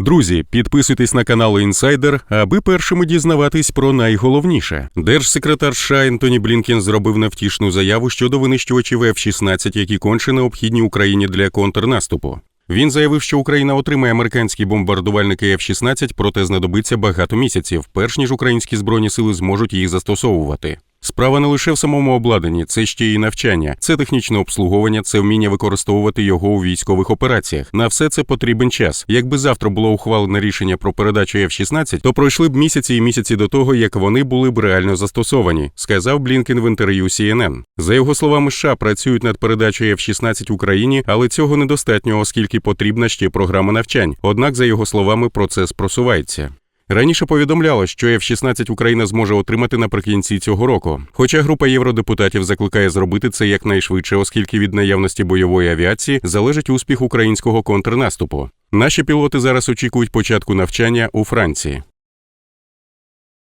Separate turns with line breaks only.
Друзі, підписуйтесь на канал Інсайдер, аби першими дізнаватись про найголовніше. Держсекретар США Ентоні Блінкен зробив невтішну заяву щодо винищувачів F-16, які конче необхідні Україні для контрнаступу. Він заявив, що Україна отримає американські бомбардувальники F-16, проте знадобиться багато місяців, перш ніж українські збройні сили зможуть їх застосовувати. Справа не лише в самому обладнанні, це ще й навчання, це технічне обслуговування, це вміння використовувати його у військових операціях. На все це потрібен час. Якби завтра було ухвалене рішення про передачу F-16, то пройшли б місяці і місяці до того, як вони були б реально застосовані, сказав Блінкен в інтерв'ю CNN. За його словами, США працюють над передачею F-16 Україні, але цього недостатньо, оскільки потрібна ще програма навчань. Однак, за його словами, процес просувається. Раніше повідомляло, що F-16 Україна зможе отримати наприкінці цього року. Хоча група євродепутатів закликає зробити це якнайшвидше, оскільки від наявності бойової авіації залежить успіх українського контрнаступу. Наші пілоти зараз очікують початку навчання у Франції.